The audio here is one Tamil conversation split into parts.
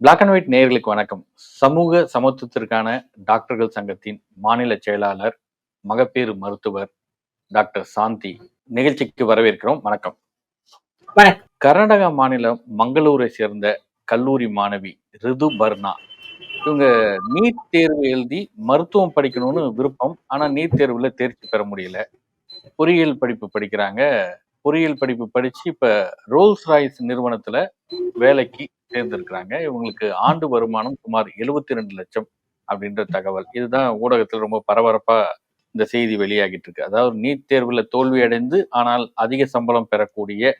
பிளாக் அண்ட் ஒயிட் நேயர்களுக்கு வணக்கம். சமூக சமத்துவத்திற்கான டாக்டர்கள் சங்கத்தின் மாநில செயலாளர் மகப்பேறு மருத்துவர் டாக்டர் சாந்தி நிகழ்ச்சிக்கு வரவேற்கிறோம். வணக்கம். வணக்கம். கர்நாடகா மாநிலம் மங்களூரை சேர்ந்த கல்லூரி மாணவி ரிது பர்னா இவங்க நீட் தேர்வு எழுதி மருத்துவம் படிக்கணும்னு விருப்பம் ஆனா நீட் தேர்வுல தேர்ச்சி பெற முடியல. பொறியியல் படிப்பு படிக்கிறாங்க. பொறியியல் படிப்பு படிச்சு இப்ப ரோல்ஸ் ராய்ஸ் நிறுவனத்துல வேலைக்கு தேர்ந்தெடுக்கிறாங்க இவங்களுக்கு ஆண்டு வருமானம் சுமார் 72 ரெண்டு லட்சம் அப்படின்ற தகவல். இதுதான் ஊடகத்தில் ரொம்ப பரபரப்பா இந்த செய்தி வெளியாகிட்டு இருக்கு. அதாவது நீட் தேர்வுல தோல்வி அடைந்து ஆனால் அதிக சம்பளம் பெறக்கூடிய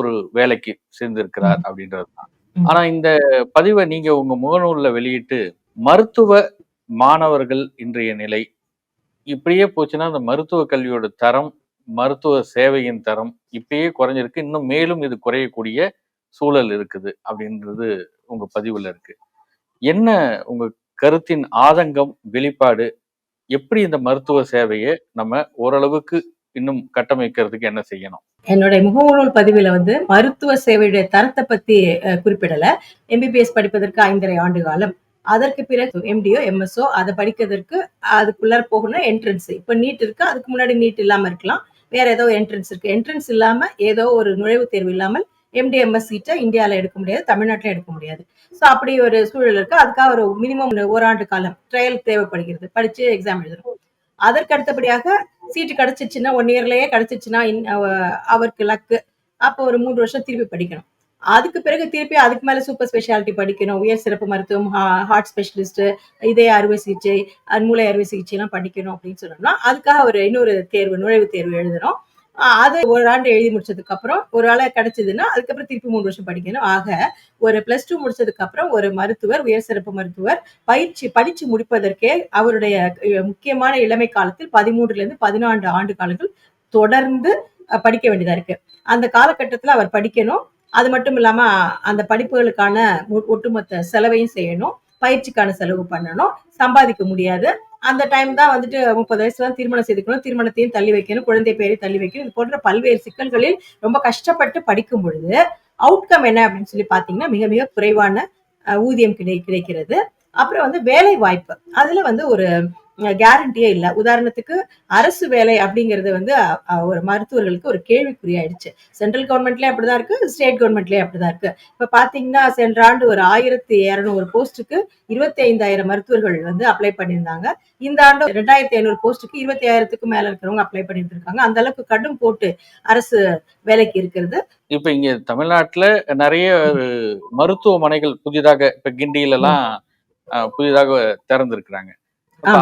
ஒரு வேலைக்கு சேர்ந்திருக்கிறார் அப்படின்றது தான். ஆனா இந்த பதிவை நீங்க உங்க முகநூல்ல வெளியிட்டு மருத்துவ மாணவர்கள் இன்றைய நிலை இப்படியே போச்சுன்னா அந்த மருத்துவ கல்வியோட தரம் மருத்துவ சேவையின் தரம் இப்பயே குறைஞ்சிருக்கு. இன்னும் மேலும் இது குறையக்கூடிய சூழல் இருக்குது அப்படின்றது உங்க பதிவுல இருக்கு. என்ன உங்க கருத்தின் ஆதங்கம் வெளிப்பாடு? எப்படி இந்த மருத்துவ சேவையை நம்ம ஓரளவுக்கு இன்னும் கட்டமைக்கிறதுக்கு என்ன செய்யணும்? என்னுடைய முகநூல் பதிவில் வந்து மருத்துவ சேவையுடைய தரத்தை பத்தி குறிப்பிடல. எம்பிபிஎஸ் படிப்பதற்கு ஐந்தரை ஆண்டு காலம். அதற்கு பிறகு எம்டிஓ எம்எஸ்ஓ அதை படிக்கிறதுக்கு அதுக்குள்ளார போகணும் என்ட்ரன்ஸ் இப்போ நீட் இருக்கு அதுக்கு முன்னாடி நீட் இல்லாம இருக்கலாம். வேற ஏதோ என்ட்ரன்ஸ் இருக்கு. என்ட்ரன்ஸ் இல்லாம ஏதோ ஒரு நுழைவுத் தேர்வு இல்லாமல் எம்டிஎம்எஸ் சீட்டை இந்தியாவில் எடுக்க முடியாது தமிழ்நாட்டில் எடுக்க முடியாது. ஸோ அப்படி ஒரு சூழல் இருக்கு. அதுக்காக ஒரு மினிமம் ஓராண்டு காலம் ட்ரையல் தேவைப்படுகிறது. படிச்சு எக்ஸாம் எழுதணும். அதற்கு அடுத்தபடியாக சீட்டு கிடைச்சிச்சுன்னா ஒன் இயர்லயே கிடைச்சிச்சுன்னா இன்- அவருக்கு லக்கு அப்போ ஒரு மூன்று வருஷம் திருப்பி படிக்கணும். அதுக்கு பிறகு திருப்பி அதுக்கு மேல சூப்பர் ஸ்பெஷாலிட்டி படிக்கணும். உயர் சிறப்பு மருத்துவம் ஹார்ட் ஸ்பெஷலிஸ்ட் இதய அறுவை சிகிச்சை மூளை அறுவை சிகிச்சை எல்லாம் படிக்கணும் அப்படின்னு சொன்னோம்னா அதுக்காக ஒரு இன்னொரு தேர்வு நுழைவுத் தேர்வு எழுதணும் அதை அது ஒரு ஆண்டு எழுதி முடிச்சதுக்கு அப்புறம் ஒரு ஆளை கிடைச்சதுன்னா அதுக்கப்புறம் திருப்பி மூணு வருஷம் படிக்கணும். ஆக ஒரு பிளஸ் டூ முடிச்சதுக்கு அப்புறம் ஒரு மருத்துவர் உயர் சிறப்பு மருத்துவர் பயிற்சி படிச்சு முடிப்பதற்கே அவருடைய முக்கியமான இளமை காலத்தில் பதிமூன்றுல இருந்து பதினான்கு ஆண்டு காலங்கள் தொடர்ந்து படிக்க வேண்டியதா இருக்கு. அந்த காலகட்டத்தில் அவர் படிக்கணும். அது மட்டும் இல்லாமல் அந்த படிப்புகளுக்கான ஒட்டுமொத்த செலவையும் செய்யணும். பயிற்சிக்கான செலவு பண்ணணும். சம்பாதிக்க முடியாது. அந்த டைம் தான் வந்துட்டு முப்பது வயசு தான் திருமணம் செய்துக்கணும். திருமணத்தையும் தள்ளி வைக்கணும். குழந்தை பேரையும் தள்ளி வைக்கணும். இது போன்ற பல்வேறு சிக்கல்களில் ரொம்ப கஷ்டப்பட்டு படிக்கும் பொழுது அவுட்கம் என்ன அப்படின்னு சொல்லி பார்த்தீங்கன்னா மிக மிக குறைவான ஊதியம் கிடை கிடைக்கிறது. அப்புறம் வந்து வேலை வாய்ப்பு அதில் வந்து ஒரு கேரண்டியே இல்லை. உதாரணத்துக்கு அரசு வேலை அப்படிங்கிறது வந்து ஒரு மருத்துவர்களுக்கு ஒரு கேள்விக்குறியாயிடுச்சு. சென்ட்ரல் கவர்மெண்ட்லயே அப்படிதான் இருக்கு ஸ்டேட் கவர்மெண்ட்லயே அப்படிதான் இருக்கு. இப்ப பாத்தீங்கன்னா சென்ற ஆண்டு ஒரு ஆயிரத்தி இருநூறு போஸ்ட்டுக்கு இருபத்தி ஐந்தாயிரம் மருத்துவர்கள் வந்து அப்ளை பண்ணியிருந்தாங்க. இந்த ஆண்டு ரெண்டாயிரத்தி ஐநூறு போஸ்ட்டுக்கு இருபத்தி ஆயிரத்துக்கு மேல இருக்கிறவங்க அப்ளை பண்ணிட்டு இருக்காங்க அந்த அளவுக்கு கடும் போட்டு அரசு வேலைக்கு இருக்கிறது. இப்ப இங்க தமிழ்நாட்டுல நிறைய மருத்துவமனைகள் புதிதாக இப்ப கிண்டியில எல்லாம் புதிதாக திறந்திருக்கிறாங்க.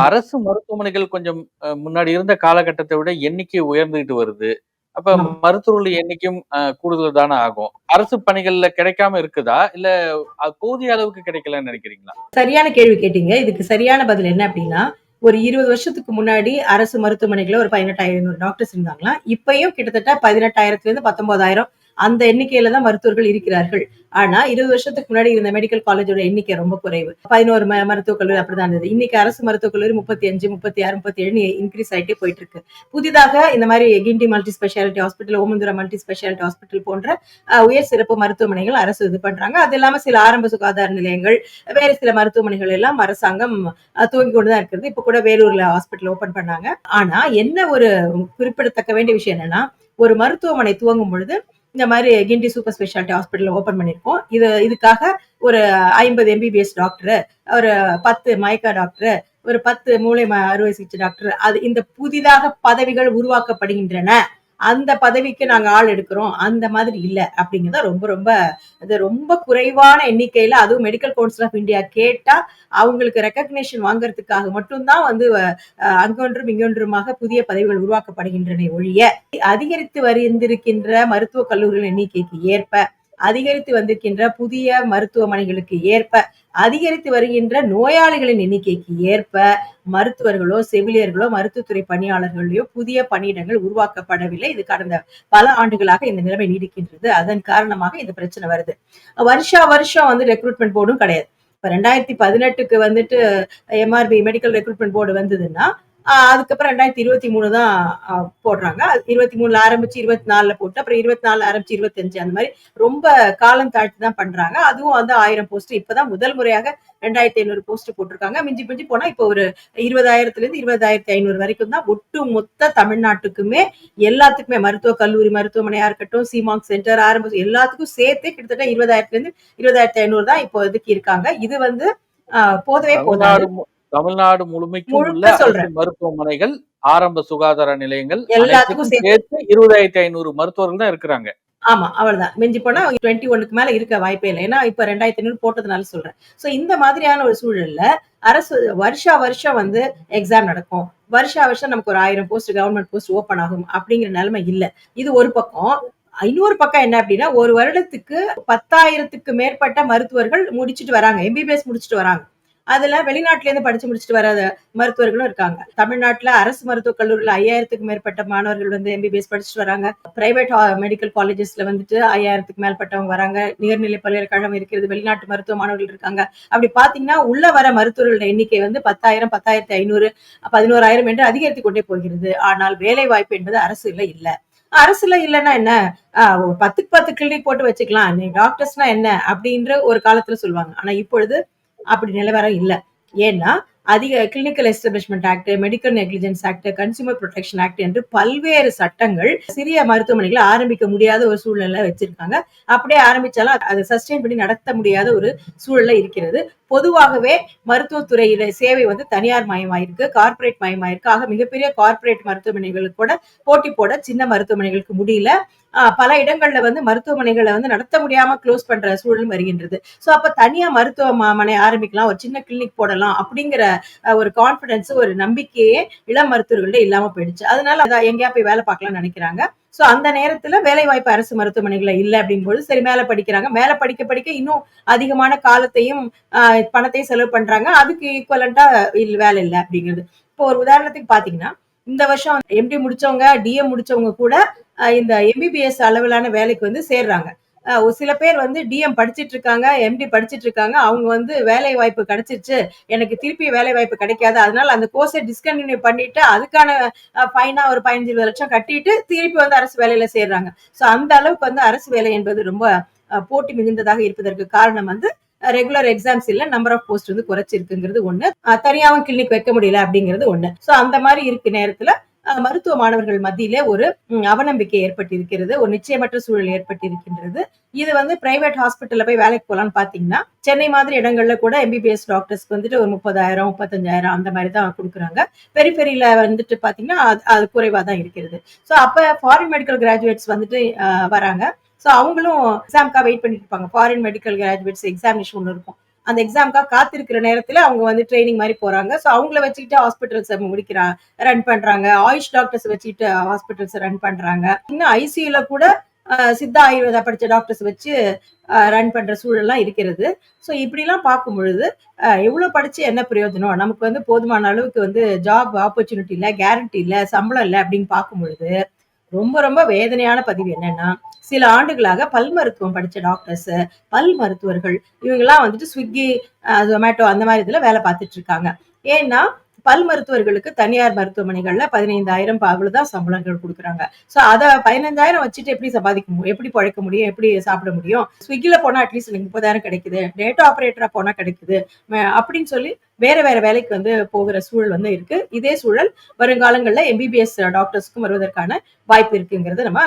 அரசு மருத்துவமனைகள் கொஞ்சம் முன்னாடி இருந்த காலகட்டத்தை விட எண்ணிக்கை உயர்ந்துகிட்டு வருது. அப்ப. மருத்துவர்கள் எண்ணிக்கையும் கூடுதல் தானே ஆகும். அரசு பணிகள்ல கிடைக்காம இருக்குதா? இல்ல போதிய அளவுக்கு கிடைக்கலன்னு நினைக்கிறீங்களா? சரியான கேள்வி கேட்டீங்க. இதுக்கு சரியான பதில் என்ன அப்படின்னா ஒரு இருபது வருஷத்துக்கு முன்னாடி அரசு மருத்துவமனைகள்ல ஒரு பதினெட்டாயிரம் டாக்டர்ஸ் இருந்தாங்களாம். இப்பயும் கிட்டத்தட்ட பதினெட்டாயிரத்துல இருந்து பத்தொன்பதாயிரம் அந்த எண்ணிக்கையில தான் மருத்துவர்கள் இருக்கிறார்கள். ஆனா இருபது வருஷத்துக்கு முன்னாடி இருந்த மெடிக்கல் காலேஜோட எண்ணிக்கை ரொம்ப குறைவு. பதினோரு ம- மருத்துவக் கல்லூரி அப்படிதான் இருந்தது. இன்னைக்கு அரசு மருத்துவக் கல்லூரி முப்பத்தி அஞ்சு முப்பத்தி ஆறு முப்பத்தி ஏழு இன்க்ரீஸ் ஆகிட்டே போயிட்டு இருக்கு புதிதாக இந்த மாதிரி Guindy multi speciality hospital Omandurar multi speciality hospital போன்ற உயர் சிறப்பு மருத்துவமனைகள் அரசு இது பண்றாங்க. அது இல்லாம சில ஆரம்ப சுகாதார நிலையங்கள் வேற சில மருத்துவமனைகள் எல்லாம் அரசாங்கம் அஹ், துவங்கி கொண்டுதான் இருக்கிறது இப்ப கூட வேலூர்ல ஹாஸ்பிட்டல் ஓபன் பண்ணாங்க. ஆனா என்ன ஒரு குறிப்பிடத்தக்க வேண்டிய விஷயம் என்னன்னா ஒரு மருத்துவமனை துவங்கும் பொழுது இந்த மாதிரி Guindy super speciality hospital open பண்ணியிருக்கோம் இது இதுக்காக ஒரு ஐம்பது எம்பிபிஎஸ் டாக்டர் ஒரு பத்து மயக்கா டாக்டர் ஒரு பத்து மூளை அறுவை சிகிச்சை டாக்டர் அது இந்த புதிதாக பதவிகள் உருவாக்கப்படுகின்றன. அந்த பதவிக்கு நாங்க ஆள் எடுக்கிறோம். அந்த மாதிரி இல்ல அப்படிங்கிறத ரொம்ப ரொம்ப இது ரொம்ப குறைவான எண்ணிக்கையில அதுவும் மெடிக்கல் கவுன்சில் ஆஃப் இந்தியா கேட்டா அவங்களுக்கு ரெக்கக்னேஷன் வாங்குறதுக்காக மட்டும்தான் வந்து அஹ், அங்கொன்றும் இங்கொன்றுமாக புதிய பதவிகள் உருவாக்கப்படுகின்றன ஒழிய அதிகரித்து வருகின்ற மருத்துவக் கல்லூரிகளின் எண்ணிக்கைக்கு ஏற்ப அதிகரித்து வந்திருக்கின்ற புதிய மருத்துவமனைகளுக்கு ஏற்ப அதிகரித்து வருகின்ற நோயாளிகளின் எண்ணிக்கைக்கு ஏற்ப மருத்துவர்களோ செவிலியர்களோ மருத்துவத்துறை பணியாளர்களையோ புதிய பணியிடங்கள் உருவாக்கப்படவில்லை. இது கடந்த பல ஆண்டுகளாக இந்த நிலைமை நீடிக்கின்றது. அதன் காரணமாக இந்த பிரச்சனை வருது. வருஷா வருஷம் வந்து ரெக்ரூட்மெண்ட் போர்டும் கிடையாது. இப்ப ரெண்டாயிரத்தி பதினெட்டுக்கு வந்துட்டு எம்ஆர்பி மெடிக்கல் ரெக்ரூட்மெண்ட் போர்டு வந்ததுன்னா அதுக்கப்புறம் ரெண்டாயிரத்தி இருபத்தி மூணு தான் போடுறாங்க. இருபத்தி மூணுல ஆரம்பிச்சு இருபத்தி நாலுல போட்டு அப்புறம் இருபத்தி நாலுல ஆரம்பிச்சு இருபத்தஞ்சு அந்த மாதிரி ரொம்ப காலம் தாழ்த்தி தான் பண்றாங்க. அதுவும் வந்து ஆயிரம் போஸ்ட் இப்பதான் முதல் முறையாக ரெண்டாயிரத்தி ஐநூறு போஸ்ட் போட்டிருக்காங்க. மிஞ்சி மிஞ்சி போனா இப்போ ஒரு இருபதாயிரத்துல இருந்து இருபதாயிரத்தி ஐநூறு வரைக்கும் தான் ஒட்டு மொத்த தமிழ்நாட்டுக்குமே எல்லாத்துக்குமே மருத்துவ கல்லூரி மருத்துவமனையா இருக்கட்டும் சிமாங் சென்டர் ஆரம்ப எல்லாத்துக்கும் சேர்த்து கிட்டத்தட்ட இருபதாயிரத்துல இருந்து இருபதாயிரத்தி ஐநூறு தான் இப்போ இதுக்கு இருக்காங்க. இது வந்து போதவே போதாது தமிழ்நாடு முழுமைக்கும் உள்ள. மருத்துவமனைகள் ஆரம்ப சுகாதார நிலையங்கள் சேர்த்து. இருபதாயிரத்தி ஐநூறு மருத்துவர்கள் தான் இருக்கிறாங்க. ஆமா அவ்வளவுதான். மிஞ்சி போனா டுவெண்ட்டி ஒன்னுக்கு மேல இருக்க வாய்ப்பே இல்லை. ஏன்னா இப்ப ரெண்டாயிரத்தி ஐநூறு போட்டதுனால சொல்றேன். சோ இந்த மாதிரியான ஒரு சூழல்ல அரசு வருஷா வருஷம் வந்து எக்ஸாம் நடக்கும். வருஷா வருஷம் நமக்கு ஒரு ஆயிரம் போஸ்ட் கவர்மெண்ட் போஸ்ட் ஓபன் ஆகும் அப்படிங்கிற நிலைமை இல்ல. இது ஒரு பக்கம். இன்னொரு பக்கம் என்ன அப்படின்னா ஒரு வருடத்துக்கு பத்தாயிரத்துக்கு மேற்பட்ட மருத்துவர்கள் முடிச்சிட்டு வராங்க. எம்பிபிஎஸ் முடிச்சிட்டு வராங்க. அதுல வெளிநாட்டுல இருந்து படிச்சு முடிச்சுட்டு வர மருத்துவர்களும் இருக்காங்க. தமிழ்நாட்டுல அரசு மருத்துவக் கல்லூரியில ஐயாயிரத்துக்கு மேற்பட்ட மாணவர்கள் வந்து எம்பிபிஎஸ் படிச்சுட்டு வராங்க. பிரைவேட் மெடிக்கல் காலேஜஸ்ல வந்துட்டு ஐயாயிரத்துக்கு மேற்பட்டவங்க வராங்க. நிகர்நிலை பல்கலைக்கழகம் இருக்கிறது வெளிநாட்டு மருத்துவ மாணவர்கள் இருக்காங்க. அப்படி பாத்தீங்கன்னா உள்ள வர மருத்துவர்களோட எண்ணிக்கை வந்து பத்தாயிரம் பத்தாயிரத்தி ஐநூறு பதினோராயிரம் என்று அதிகரித்து கொண்டே போகிறது. ஆனால் வேலை வாய்ப்பு என்பது அரசுல இல்ல. அரசுல இல்லைன்னா என்ன? ஆஹ் பத்துக்கு பத்து கிளினிக் போட்டு வச்சுக்கலாம். நீ டாக்டர்ஸ்னா என்ன? அப்படின்ற ஒரு காலத்துல சொல்லுவாங்க. ஆனா இப்பொழுது அப்படி நிலவரம் இல்லை. ஏன்னா அதிக clinical establishment act medical negligence act consumer protection act என்று பல்வேறு சட்டங்கள் சிறிய மருத்துவமனைகளை ஆரம்பிக்க முடியாத ஒரு சூழ்நிலை வச்சிருக்காங்க. அப்படியே ஆரம்பிச்சாலும் அதை சஸ்டெயின் பண்ணி நடத்த முடியாத ஒரு சூழல்ல இருக்கிறது. பொதுவாகவே மருத்துவத்துறையில சேவை வந்து தனியார் மயமாயிருக்கு கார்ப்பரேட் மயமாயிருக்கு. ஆக மிகப்பெரிய கார்ப்பரேட் மருத்துவமனைகளுக்கு கூட போட்டி போட சின்ன மருத்துவமனைகளுக்கு முடியல. பல இடங்கள்ல வந்து மருத்துவமனைகளை வந்து நடத்த முடியாம க்ளோஸ் பண்ற சூழல் வருகின்றது. ஸோ அப்ப தனியா மருத்துவமனை ஆரம்பிக்கலாம் ஒரு சின்ன கிளினிக் போடலாம் அப்படிங்கிற ஒரு கான்பிடன்ஸ் ஒரு நம்பிக்கையே இளம் மருத்துவர்கள்ட்ட இல்லாம போயிடுச்சு. அதனால அதான் எங்கேயா போய் வேலை பார்க்கலாம்னு நினைக்கிறாங்க. ஸோ அந்த நேரத்தில் வேலை வாய்ப்பு அரசு மருத்துவமனைகள்ல இல்ல அப்படிங்கும்போது சரி மேல படிக்கிறாங்க. மேல படிக்க படிக்க இன்னும் அதிகமான காலத்தையும் ஆஹ், பணத்தையும் செலவு பண்றாங்க. அதுக்கு ஈக்குவலண்டா வேலை இல்லை அப்படிங்கிறது. இப்போ ஒரு உதாரணத்துக்கு பாத்தீங்கன்னா இந்த வருஷம் எம்டி முடிச்சவங்க டிஎம் முடிச்சவங்க கூட இந்த எம்பிபிஎஸ் அளவிலான வேலைக்கு வந்து சேர்றாங்க. சில பேர் வந்து டிஎம் படிச்சிட்டு இருக்காங்க எம்டி படிச்சிட்டு இருக்காங்க அவங்க வந்து வேலை வாய்ப்பு கிடைச்சிருச்சு எனக்கு திருப்பி வேலை வாய்ப்பு கிடைக்காது அதனால அந்த கோர்ஸை டிஸ்கண்டினியூ பண்ணிட்டு அதுக்கான ஃபைனா ஒரு பதினஞ்சு இருபது லட்சம் கட்டிட்டு திருப்பி வந்து அரசு வேலையில சேர்றாங்க. ஸோ அந்த அளவுக்கு வந்து அரசு வேலை என்பது ரொம்ப போட்டி மிகுந்ததாக இருப்பதற்கு காரணம் வந்து ரெகுலர் எக்ஸாம்ஸ் இல்ல நம்பர் ஆஃப் போஸ்ட் வந்து குறைச்சிருக்குங்கிறது ஒண்ணு. தனியாவும் கிளினிக் வைக்க முடியல அப்படிங்கிறது ஒண்ணு. ஸோ அந்த மாதிரி இருக்கு நேரத்துல மருத்துவ மாணவர்கள் மத்தியிலே ஒரு அவநம்பிக்கை ஏற்பட்டிருக்கிறது ஒரு நிச்சயமற்ற சூழல் ஏற்பட்டிருக்கின்றது. இது வந்து பிரைவேட் ஹாஸ்பிட்டல்ல போய் வேலைக்கு போகலான்னு பாத்தீங்கன்னா சென்னை மாதிரி இடங்கள்ல கூட எம்பிபிஎஸ் டாக்டர்ஸ்க்கு வந்துட்டு ஒரு முப்பதாயிரம் முப்பத்தஞ்சாயிரம் அந்த மாதிரி தான் கொடுக்குறாங்க. பெரிஃபெரியில வந்துட்டு பாத்தீங்கன்னா அது- அது குறைவா தான் இருக்கிறது. ஸோ அப்ப ஃபாரின் மெடிக்கல் கிராஜுவேட்ஸ் வந்துட்டு வராங்க. ஸோ அவங்களும் எக்ஸாம்க்காக வெயிட் பண்ணிட்டு இருப்பாங்க. ஃபாரின் மெடிக்கல் கிராஜுவேட்ஸ் எக்ஸாமினேஷன் ஒன்று இருக்கும். அந்த எக்ஸாம்க்காக காத்திருக்கிற நேரத்துல அவங்க வந்து ட்ரைனிங் மாதிரி போறாங்க. ஸோ அவங்கள வச்சுக்கிட்டு ஹாஸ்பிட்டல்ஸை முடிக்கிறா ரன் பண்றாங்க. ஆயுஷ் டாக்டர்ஸ் வச்சுக்கிட்டு ஹாஸ்பிட்டல்ஸை ரன் பண்றாங்க. இன்னும் ஐசியூல கூட சித்தா ஆயுர்வேதா படிச்ச டாக்டர்ஸ் வச்சு ரன் பண்ற சூழல்லாம் இருக்கிறது. ஸோ இப்படிலாம் பார்க்கும் பொழுது எவ்வளோ படித்து படிச்சு என்ன பிரயோஜனம்? நமக்கு வந்து போதுமான அளவுக்கு வந்து ஜாப் ஆப்பர்ச்சுனிட்டி இல்லை கேரண்டி இல்லை சம்பளம் இல்லை அப்படின்னு பார்க்கும் பொழுது ரொம்ப ரொம்ப வேதனையான பதிவு என்னன்னா சில ஆண்டுகளாக பல் மருத்துவம் படிச்ச டாக்டர்ஸ் பல் மருத்துவர்கள் இவங்கெல்லாம் வந்துட்டு ஸ்விக்கி ஜொமேட்டோ அந்த மாதிரி இதுல வேலை பார்த்துட்டு இருக்காங்க. ஏன்னா பல் மருத்துவர்களுக்கு தனியார் மருத்துவமனைகள்ல பதினைந்தாயிரம் அவ்வளவுதான் சம்பளங்கள் கொடுக்குறாங்க. சோ அத பதினைந்தாயிரம் வச்சுட்டு எப்படி சம்பாதிக்க முடியும்? எப்படி பழைக்க முடியும்? எப்படி சாப்பிட முடியும்? ஸ்விக்கில போனா அட்லீஸ்ட் எனக்கு முப்பதாயிரம் கிடைக்குது. டேட்டா ஆபரேட்டரா போனா கிடைக்குது. அப்படின்னு சொல்லி வேற வேற வேலைக்கு வந்து போகிற சூழல் வந்து இருக்கு. இதே சூழல் வருங்காலங்களில் எம்பிபிஎஸ் டாக்டர்ஸ்க்கும் வருவதற்கான வாய்ப்பு இருக்குங்கிறத நம்ம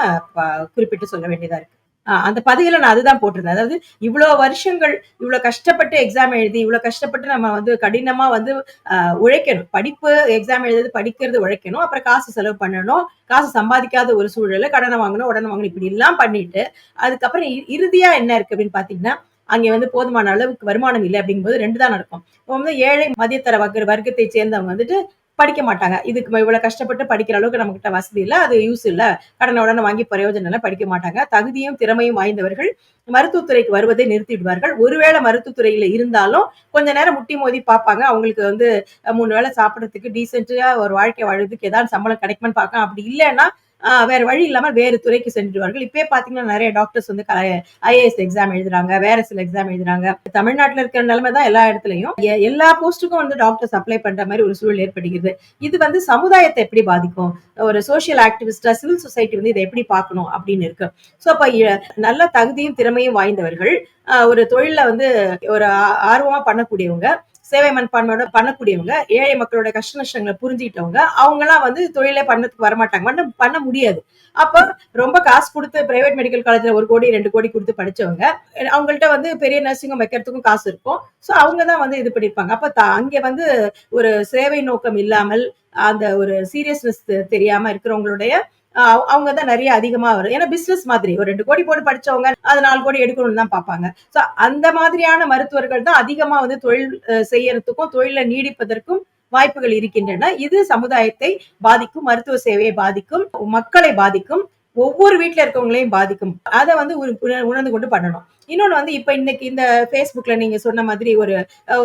குறிப்பிட்டு சொல்ல வேண்டியதா இருக்கு. அந்த பதிவுல நான் அதுதான் போட்டிருந்தேன். அதாவது இவ்வளவு வருஷங்கள் இவ்வளவு கஷ்டப்பட்டு எக்ஸாம் எழுதி இவ்வளவு கஷ்டப்பட்டு நம்ம வந்து கடினமா வந்து ஆஹ் உழைக்கணும். படிப்பு எக்ஸாம் எழுதுறது படிக்கிறது உழைக்கணும். அப்புறம் காசு செலவு பண்ணணும். காசு சம்பாதிக்காத ஒரு சூழல்ல கடனை வாங்கணும் உடனே வாங்கணும். இப்படி எல்லாம் பண்ணிட்டு அதுக்கப்புறம் இ- இறுதியா என்ன இருக்கு அப்படின்னு பாத்தீங்கன்னா அங்கே வந்து போதுமான அளவுக்கு வருமானம் இல்லை அப்படிங்கும்போது ரெண்டு தான் நடக்கும். இப்போ வந்து ஏழை மதியத்தர வர்க்க வர்க்கத்தை சேர்ந்தவங்க வந்துட்டு படிக்க மாட்டாங்க. இதுக்கு இவ்வளவு கஷ்டப்பட்டு படிக்கிற அளவுக்கு நம்ம கிட்ட வசதி இல்லை அது யூஸ் இல்லை. கடனை உடனே வாங்கி பிரயோஜனம் எல்லாம் படிக்க மாட்டாங்க. தகுதியும் திறமையும் வாய்ந்தவர்கள் மருத்துவத்துறைக்கு வருவதை நிறுத்திவிடுவார்கள் ஒருவேளை மருத்துவத்துறையில இருந்தாலும் கொஞ்ச நேரம் முட்டி மோதி பார்ப்பாங்க. அவங்களுக்கு வந்து மூணு வேளை சாப்பிட்றதுக்கு டீசென்ட்டா ஒரு வாழ்க்கை வாழ்றதுக்கு ஏதாவது சம்பளம் கிடைக்குமான்னு பார்க்கலாம். அப்படி இல்லைன்னா வேற வழி இல்லாம வேறு துறைக்கு சென்றுடுவார்கள் இப்பயே பாத்தீங்கன்னா நிறைய டாக்டர்ஸ் வந்து ஐஏஎஸ் எக்ஸாம் எழுதுறாங்க வேற சில எக்ஸாம் எழுதுறாங்க. தமிழ்நாட்டுல இருக்கிற நிலைமை தான் எல்லா இடத்துலயும். எல்லா போஸ்ட்டுக்கும் வந்து டாக்டர்ஸ் அப்ளை பண்ற மாதிரி ஒரு சூழல் ஏற்படுகிறது. இது வந்து சமுதாயத்தை எப்படி பாதிக்கும்? ஒரு சோசியல் ஆக்டிவிஸ்டா சிவில் சொசைட்டி வந்து இதை எப்படி பார்க்கணும் அப்படின்னு இருக்கு. ஸோ அப்ப நல்ல தகுதியும் திறமையும் வாய்ந்தவர்கள் ஆஹ் ஒரு தொழில வந்து ஒரு ஆர்வமா பண்ணக்கூடியவங்க சேவை மனப்பான்மையோட பண்ணக்கூடியவங்க ஏழை மக்களோட கஷ்ட நஷ்டங்களை புரிஞ்சுக்கிட்டவங்க அவங்கலாம் வந்து தொழிலே பண்ணதுக்கு வரமாட்டாங்க. பண்ண பண்ண முடியாது. அப்ப ரொம்ப காசு கொடுத்து பிரைவேட் மெடிக்கல் காலேஜ்ல ஒரு கோடி ரெண்டு கோடி கொடுத்து படிச்சவங்க அவங்கள்ட்ட வந்து பெரிய நர்சிங்கும் வைக்கிறதுக்கும் காசு இருக்கும். ஸோ அவங்க தான் வந்து இது பண்ணியிருப்பாங்க அப்ப த- அங்க வந்து ஒரு சேவை நோக்கம் இல்லாமல் அந்த ஒரு சீரியஸ்னஸ் தெரியாம இருக்கிறவங்களுடைய அவங்க தான் நிறைய அதிகமா வரும். ஏன்னா பிசினஸ் மாதிரி. ஒரு ரெண்டு கோடி போட்டு படிச்சவங்க அது நாலு கோடி எடுக்கணும்னு தான் பார்ப்பாங்க. ஸோ அந்த மாதிரியான மருத்துவர்கள் தான் அதிகமா வந்து தொழில் செய்யறதுக்கும் தொழிலை நீடிப்பதற்கும் வாய்ப்புகள் இருக்கின்றன. இது சமுதாயத்தை பாதிக்கும் மருத்துவ சேவையை பாதிக்கும் மக்களை பாதிக்கும் ஒவ்வொரு வீட்டில் இருக்கவங்களையும் பாதிக்கும். அதை வந்து உணர்ந்து கொண்டு பண்ணணும். இன்னொன்னு வந்து இப்போ இன்னைக்கு இந்த ஃபேஸ்புக்கில் நீங்க சொன்ன மாதிரி ஒரு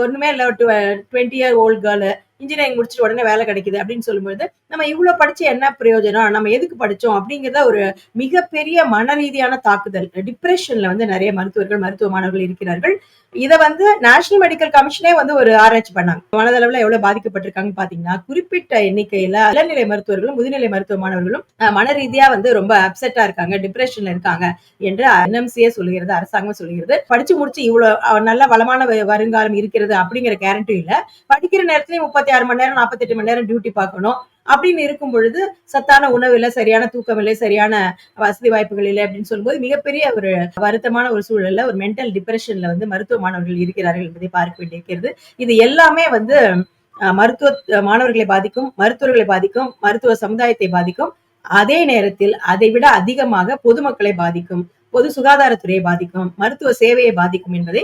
ஒன்றுமே இல்லை இல்ல twenty year old girl engineering முடிச்சுட்டு உடனே வேலை கிடைக்குது அப்படின்னு சொல்லும்போது நம்ம இவ்வளவு படிச்சு என்ன பிரயோஜனம்? நம்ம எதுக்கு படிச்சோம்? அப்படிங்கிறத ஒரு மிகப்பெரிய மன ரீதியான தாக்குதல் டிப்ரெஷன்ல வந்து நிறைய மருத்துவர்கள் மருத்துவ மாணவர்கள் இருக்கிறார்கள். இதை வந்து நேஷனல் மெடிக்கல் கமிஷனே வந்து ஒரு ஆராய்ச்சி பண்ணாங்க. மனதளவுல எவ்வளவு பாதிக்கப்பட்டிருக்காங்கன்னு பாத்தீங்கன்னா குறிப்பிட்ட எண்ணிக்கையில இளநிலை மருத்துவர்களும் முதுநிலை மருத்துவ மாணவர்களும் மன ரீதியா வந்து ரொம்ப அப்செட்டா இருக்காங்க டிப்ரெஷன்ல இருக்காங்க என்று என்எம்சியே சொல்லுகிறது அரசாங்கம் சொல்லுகிறது. படிச்சு முடிச்சு இவ்வளவு நல்ல வளமான வருங்காலம் இருக்கிறது அப்படிங்கிற கேரண்டி இல்ல படிக்கிற நேரத்துலயும் முப்பத்தி ஆறு மணி நேரம் நாற்பத்தி எட்டு மணி நேரம் டியூட்டி பார்க்கணும். அப்படின்னு இருக்கும் பொழுது சத்தான உணவு இல்லை சரியான தூக்கம் இல்லை சரியான வசதி வாய்ப்புகள் இல்லை அப்படின்னு சொல்லும்போது மிகப்பெரிய ஒரு வருத்தமான ஒரு சூழல்ல ஒரு மென்டல் டிப்ரெஷன்ல வந்து மருத்துவ மாணவர்கள் இருக்கிறார்கள் என்பதை பார்க்க வேண்டியிருக்கிறது. இது எல்லாமே வந்து அஹ், மருத்துவ மாணவர்களை பாதிக்கும் மருத்துவர்களை பாதிக்கும் மருத்துவ சமுதாயத்தை பாதிக்கும். அதே நேரத்தில் அதை விட அதிகமாக பொதுமக்களை பாதிக்கும் பொது சுகாதாரத்துறையை பாதிக்கும் மருத்துவ சேவையை பாதிக்கும் என்பதை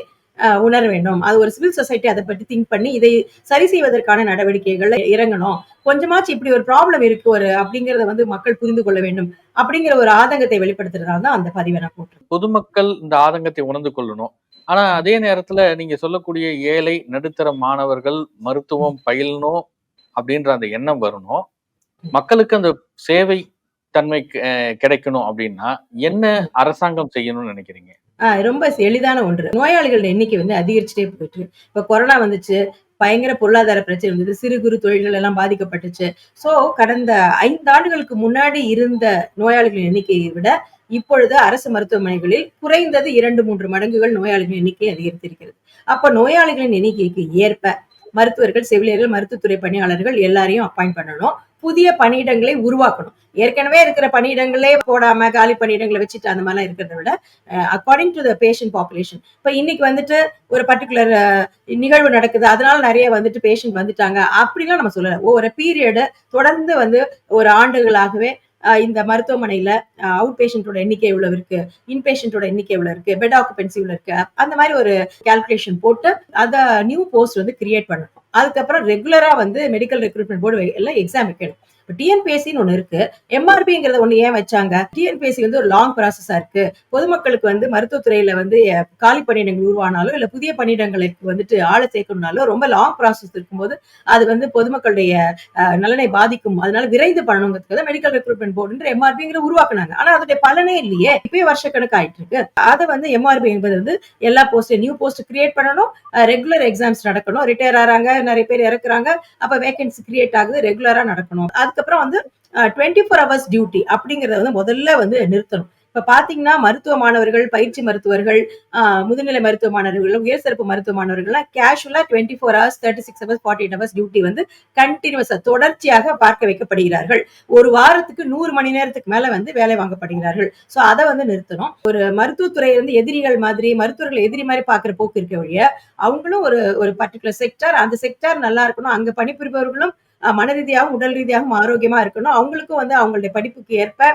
உணர வேண்டும். அது ஒரு சிவில் சொசைட்டி அதை பற்றி திங்க் பண்ணி இதை சரி செய்வதற்கான நடவடிக்கைகள் இறங்கணும். கொஞ்சமாச்சு இப்படி ஒரு ப்ராப்ளம் இருக்கு ஒரு அப்படிங்கறத வந்து மக்கள் புரிந்து கொள்ள வேண்டும். அப்படிங்கிற ஒரு ஆதங்கத்தை வெளிப்படுத்துறதுனால தான் அந்த பதிவை நான் போட்டேன் பொதுமக்கள் இந்த ஆதங்கத்தை உணர்ந்து கொள்ளணும். ஆனா அதே நேரத்துல நீங்க சொல்லக்கூடிய ஏழை நடுத்தர மாணவர்கள் மருத்துவம் பயிலணும் அப்படின்ற அந்த எண்ணம் வரணும். மக்களுக்கு அந்த சேவை தன்மை கிடைக்கணும் அப்படின்னா என்ன அரசாங்கம் செய்யணும்னு நினைக்கிறீங்க? ரொம்ப எளிதான ஒன்று. நோயாளிகள் எண்ணிக்கை வந்து அதிகரிச்சுட்டே போயிட்டு இப்போ கொரோனா வந்துச்சு பயங்கர பொருளாதார பிரச்சனை இருந்தது சிறு குறு தொழில்கள் எல்லாம் பாதிக்கப்பட்டுச்சு. ஸோ கடந்த ஐந்து ஆண்டுகளுக்கு முன்னாடி இருந்த நோயாளிகளின் எண்ணிக்கையை விட இப்பொழுது அரசு மருத்துவமனைகளில் குறைந்தது இரண்டு மூன்று மடங்குகள் நோயாளிகளின் எண்ணிக்கை அதிகரித்திருக்கிறது. அப்ப நோயாளிகளின் எண்ணிக்கைக்கு ஏற்ப மருத்துவர்கள் செவிலியர்கள் மருத்துவத்துறை பணியாளர்கள் எல்லாரையும் அப்பாயிண்ட் பண்ணணும். புதிய பணியிடங்களை உருவாக்கணும். ஏற்கனவே இருக்கிற பணியிடங்களே போடாம காலி பணியிடங்களை வச்சுட்டு அந்த மாதிரிலாம் இருக்கிறத விட according to the patient population இப்போ இன்னைக்கு வந்துட்டு ஒரு பர்டிகுலர் நிகழ்வு நடக்குது. அதனால நிறைய வந்துட்டு பேஷண்ட் வந்துட்டாங்க. அப்படிலாம் நம்ம சொல்லலை. ஒவ்வொரு பீரியடு தொடர்ந்து வந்து ஒரு ஆண்டுகளாகவே இந்த மருத்துவமனையில அவுட் பேஷண்டோட எண்ணிக்கை எவ்வளவு இருக்கு? இன்பேஷண்டோட எண்ணிக்கை எவ்வளவு இருக்கு? பெட் ஆக்குபென்சி இவ்வளவு இருக்கு? அந்த மாதிரி ஒரு கால்குலேஷன் போட்டு அதை நியூ போஸ்ட் வந்து கிரியேட் பண்ணணும். அதுக்கப்புறம் ரெகுலரா வந்து மெடிக்கல் ரெக்ரூட்மெண்ட் போர்டு எல்லாம் எக்ஸாம் வைக்கணும். இப்போ டிஎன்பிஎஸ்சின்னு ஒன்று இருக்கு. எம்ஆர்பிங்கிறத ஒன்று ஏன் வச்சாங்க? டிஎன்பிஎஸ்சி வந்து ஒரு லாங் ப்ராசஸா இருக்கு. பொதுமக்களுக்கு வந்து மருத்துவத்துறையில வந்து காலி பணியிடங்கள் உருவானாலும் இல்லை புதிய பணியிடங்களுக்கு வந்துட்டு ஆளை சேர்க்கணும்னாலும் ரொம்ப லாங் ப்ராசஸ் இருக்கும்போது அது வந்து பொதுமக்களுடைய நலனை பாதிக்கும். அதனால விரைந்து பண்ணணுங்கிறதுக்கு தான் மெடிக்கல் ரெக்ரூட்மெண்ட் போர்டுன்ற எம்ஆர்பிங்கிற உருவாக்குனாங்க. ஆனா அதோடைய பலனே இல்லையே. இப்பயே வருஷக்கணக்கு ஆயிட்டு இருக்கு அதை வந்து எம்ஆர்பி என்பது வந்து எல்லா போஸ்ட் நியூ போஸ்ட் கிரியேட் பண்ணணும். ரெகுலர் எக்ஸாம்ஸ் நடக்கணும். ரிட்டையர் ஆறாங்க நிறைய பேர் இறக்குறாங்க. அப்ப வேகன்சி கிரியேட் ஆகுது ரெகுலரா நடக்கணும். அதுக்கு அதுக்கப்புறம் வந்து டுவெண்ட்டி ஃபோர் ஹவர்ஸ் டியூட்டி அப்படிங்கறத வந்து முதல்ல வந்து நிறுத்தணும். இப்ப பாத்தீங்கன்னா மருத்துவ மாணவர்கள் பயிற்சி மருத்துவர்கள் முதுநிலை மருத்துவ மாணவர்கள் உயர் சிறப்பு மருத்துவ மாணவர்கள்லாம் கேஷுவலா twenty four hours thirty six hours forty eight hours duty வந்து கண்டினியூஸ் தொடர்ச்சியாக பார்க்க வைக்கப்படுகிறார்கள். ஒரு வாரத்துக்கு நூறு மணி நேரத்துக்கு மேல வந்து வேலை வாங்கப்படுகிறார்கள். சோ அதை வந்து நிறுத்தணும். ஒரு மருத்துவத்துறை வந்து எதிரிகள் மாதிரி மருத்துவர்கள் எதிரி மாதிரி பாக்குற போக்கு இருக்க ஒழிய அவங்களும் ஒரு ஒரு பர்டிகுலர் செக்டார் அந்த செக்டார் நல்லா இருக்கணும். அங்க பணிபுரிபவர்களும் மன ரீதியாகவும் உடல் ரீதியாகவும் ஆரோக்கியமா இருக்கணும். அவங்களுக்கும் வந்து அவங்களுடைய படிப்புக்கு ஏற்ப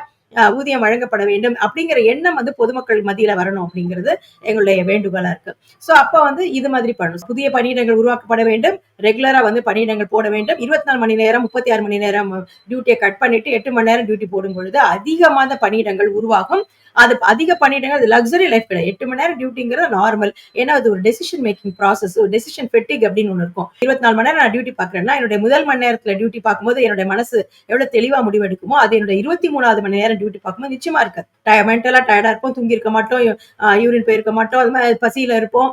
ஊதியம் வழங்கப்பட வேண்டும் அப்படிங்கிற எண்ணம் வந்து பொதுமக்கள் மத்தியில வரணும் அப்படிங்கிறது எங்களுடைய வேண்டுகோளா இருக்கு. சோ அப்ப வந்து இது மாதிரி பண்ணணும் புதிய பணியிடங்கள் உருவாக்கப்பட வேண்டும். ரெகுலரா வந்து பணியிடங்கள் போட வேண்டும். இருபத்தி நாலு மணி நேரம் முப்பத்தி ஆறு மணி நேரம் டியூட்டியை கட் பண்ணிட்டு எட்டு மணி நேரம் டியூட்டி போடும் பொழுது அதிகமான பணியிடங்கள் உருவாகும். அது அதிக பணியிடங்கள் அது லக்ஸரி லைஃப் கிடையாது. எட்டு மணி நேரம் டியூட்டிங்கிறது நார்மல் ஏன்னா அது ஒரு டெசிஷன் மேக்கிங் ப்ராசஸ் ஒரு டெசிஷன் ஃபெட்டிக் அப்படின்னு ஒன்று இருக்கும். இருபத்தி நாலு மணி நேரம் நான் டியூட்டி பார்க்குறேன்னா என்னுடைய முதல் மணி நேரத்தில் டியூட்டி பார்க்கும்போது என்னுடைய மனசு எவ்வளோ தெளிவாக முடிவெடுக்குமோ அது என்னோட இருபத்தி மூணாவது மணி நேரம் டியூட்டி பார்க்கும்போது நிச்சயமா இருக்காது. மென்டலாக டயர்டாக இருப்போம் தூங்கி இருக்க மாட்டோம் யூரின் போயிருக்க மாட்டோம் அது மாதிரி பசியில் இருப்போம்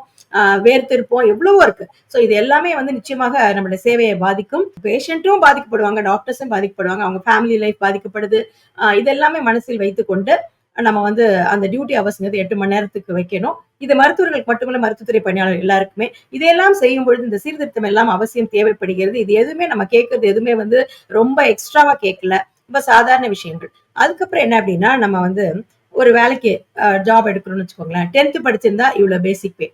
வேர்த்து இருப்போம் எவ்வளவோ இருக்கு. ஸோ இது எல்லாமே வந்து நிச்சயமாக நம்மளுடைய சேவையை பாதிக்கும். பேஷண்ட்டும் பாதிக்கப்படுவாங்க டாக்டர்ஸும் பாதிக்கப்படுவாங்க அவங்க ஃபேமிலி லைஃப் பாதிக்கப்படுது. இதெல்லாமே இது எல்லாமே மனசில் வைத்துக்கொண்டு நம்ம வந்து அந்த டியூட்டி அவர்ஸ்ங்கிறது எட்டு மணி நேரத்துக்கு வைக்கணும். இது மருத்துவர்களுக்கு மட்டுமல்ல மருத்துவத்துறை பணியாளர் எல்லாருக்குமே. இதையெல்லாம் செய்யும் பொழுது இந்த சீர்திருத்தம் எல்லாம் அவசியம் தேவைப்படுகிறது. இது எதுவுமே நம்ம கேட்கறது எதுவுமே வந்து ரொம்ப எக்ஸ்ட்ராவா கேட்கல. ரொம்ப சாதாரண விஷயங்கள். அதுக்கப்புறம் என்ன அப்படின்னா நம்ம வந்து ஒரு வேலைக்கு ஜாப் எடுக்கணும்னு வச்சுக்கோங்களேன். டென்த் படிச்சிருந்தா இவ்வளவு பேசிக் பே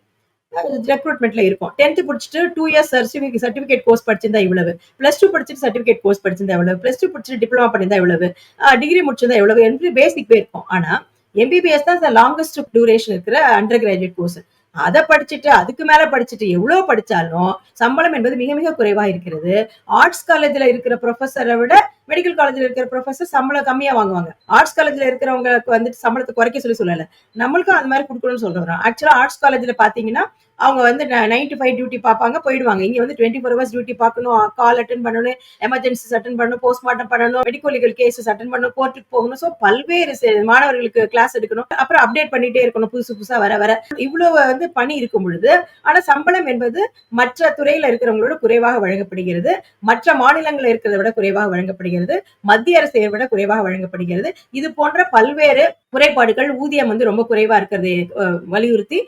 ரெக்ரூட்மெண்ட்ல இருக்கும். டென்த் படிச்சுட்டு டூ இயர்ஸ் சர்டிஃபிகேட் கோர்ஸ் படிச்சிருந்தா இவ்வளவு. பிளஸ் டூ படிச்சுட்டு சர்டிஃபிகேட் கோர்ஸ் படிச்சிருந்தா எவ்வளவு? பிளஸ் டூ படிச்சுட்டு டிப்ளமா பண்ணியிருந்தா இவ்வளவு டிகிரி முடிச்சிருந்தா எவ்வளவு? என்று பேசிக் பே இருக்கும். ஆனா எம்பிபிஎஸ் தான் லாங்கஸ்ட் டியூரேஷன் இருக்கிற அண்டர் கிராஜுவேட் கோர்ஸ் அதை படிச்சுட்டு அதுக்கு மேல படிச்சுட்டு எவ்வளவு படிச்சாலும் சம்பளம் என்பது மிக மிக குறைவா இருக்கிறது. ஆர்ட்ஸ் காலேஜ்ல இருக்கிற ப்ரொஃபஸரை விட மெடிக்கல் காலேஜ்ல இருக்கிற ப்ரொஃபஸர் சம்பளம் கம்மியா வாங்குவாங்க. ஆர்ட்ஸ் காலேஜ்ல இருக்கிறவங்களுக்கு வந்துட்டு சம்பளத்தை குறைக்க சொல்லி சொல்லல. நம்மளுக்கும் அது மாதிரி கொடுக்கணும்னு சொல்றோம். ஆக்சுவலா ஆர்ட்ஸ் காலேஜ்ல பார்த்தீங்கன்னா அவங்க வந்து நைன் டு ஃபைவ் டியூட்டி பார்ப்பாங்க போயிடுவாங்க. இங்க வந்து டுவெண்ட்டி ஃபோர் ஹவர்ஸ் டியூட்டி பார்க்கணும் கால் அட்டன் பண்ணணும் எமர்ஜென்சிஸ் அட்டன் பண்ணணும் போஸ்ட்மார்ட்டம் பண்ணணும் மெடிக்கல் லீகல் கேசஸ் அட்டன் பண்ணணும் கோர்ட்டுக்கு போகணும். ஸோ பல்வேறு மாணவர்களுக்கு கிளாஸ் எடுக்கணும். அப்புறம் அப்டேட் பண்ணிட்டே இருக்கணும் புதுசு புதுசா வர வர. இவ்வளவு வந்து பணி இருக்கும் பொழுது ஆனா சம்பளம் என்பது மற்ற துறையில இருக்கிறவங்களோட குறைவாக வழங்கப்படுகிறது. மற்ற மாநிலங்களில் இருக்கிறத விட குறைவாக வழங்கப்படுகிறது. மத்திய அரசை விட குறைவாக வழங்கப்படுகிறது. இது போன்ற பல்வேறு குறைபாடுகள் ஊதியம் வந்து ரொம்ப குறைவா இருக்கிறது வலியுறுத்தி